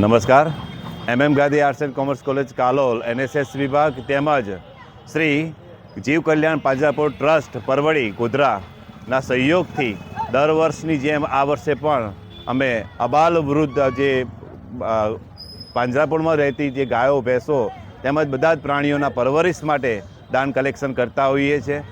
નમસ્કાર. M M Gandhi arts and commerce college Kalol NSS વિભાગ તેમજ શ્રી જીવ કલ્યાણ પાંજરાપોળ ટ્રસ્ટ, પરવડી, ગોધરાના સહયોગથી દર વર્ષની જેમ આ વર્ષે પણ અમે અબાલ વૃદ્ધ જે પાંજરાપોળમાં રહેતી જે ગાયો, ભેંસો તેમજ બધા જ પ્રાણીઓના પરવરિશ માટે દાન કલેક્શન કરતા હોઈએ છીએ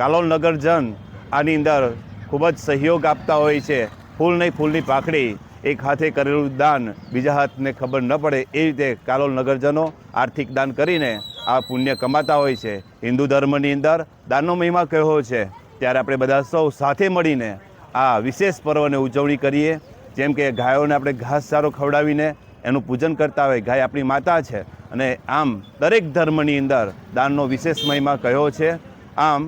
કાલોલ નગરજન આની અંદર ખૂબ જ સહયોગ આપતા હોય છે. ફૂલ નહીં, ફૂલની પાખડી એક હાથે કરેલું દાન બીજા હાથને ખબર ન પડે એ રીતે કાલોલ નગરજનો આર્થિક દાન કરીને આ પુણ્ય કમાતા હોય છે. હિન્દુ ધર્મની અંદર દાનનો મહિમા કયો છે? ત્યારે આપણે બધા સૌ સાથે મળીને આ વિશેષ પર્વને ઉજવણી કરીએ. જેમ કે ગાયોને આપણે ઘાસ સારો ખવડાવીને એનું પૂજન કરતા હોય. ગાય આપણી માતા છે અને આમ દરેક ધર્મની અંદર દાનનો વિશેષ મહિમા કયો છે? આમ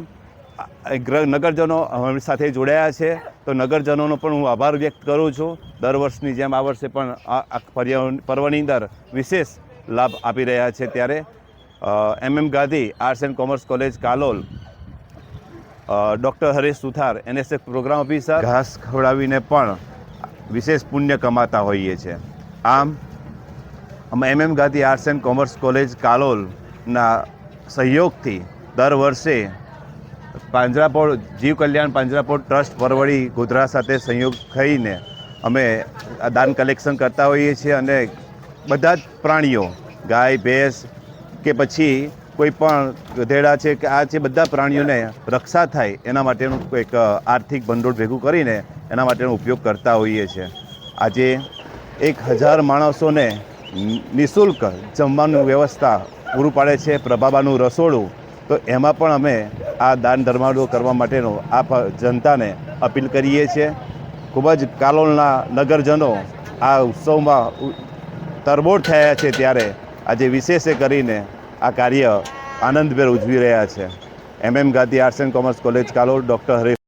ગ્રહ નગરજનો અમારી સાથે જોડાયા છે. તો નગરજનોનો પણ હું આભાર વ્યક્ત કરું છું. દર વર્ષની જેમ આ વર્ષે પણ આ પર્વની અંદર વિશેષ લાભ આપી રહ્યા છે ત્યારે M M Gandhi arts and commerce college Kalol. Doctor Haresh Suthar, NSF program officer. ઘાસ ખવડાવીને પણ વિશેષ પુણ્ય કમાતા હોઈએ છીએ આમ અમે M M Gandhi arts and commerce college કાલોલના સહયોગથી દર વર્ષે પાંજરાપોળ, જીવ કલ્યાણ પાંજરાપોળ ટ્રસ્ટ પરવડી ગોધરા સાથે સંયોગ થઈને અમે દાન કલેક્શન કરતા હોઈએ છીએ અને બધા જ પ્રાણીઓ, ગાય, ભેંસ કે પછી કોઈ પણ ગધેડા છે કે આ છે બધા પ્રાણીઓને રક્ષા થાય, એના માટેનું એક આર્થિક ભંડોળ ભેગું કરીને એના માટેનો ઉપયોગ કરતા હોઈએ છીએ. આજે એક હજાર માણસોને નિઃશુલ્ક જમવાનું વ્યવસ્થા પૂરું પાડે છે, પ્રભાબાનું રસોડું તો એમાં પણ અમે આ દાન ધર્માડો કરવા માટેનો આ જનતાને અપીલ કરીએ છીએ. ખૂબ જ કાલોલના નગરજનો આ ઉત્સવમાં તરબોળ થયા છે ત્યારે આજે વિશેષે કરીને આ કાર્ય આનંદભેર ઉજવી રહ્યા છે. M M Gandhi arts and commerce college Kalol doctor Haresh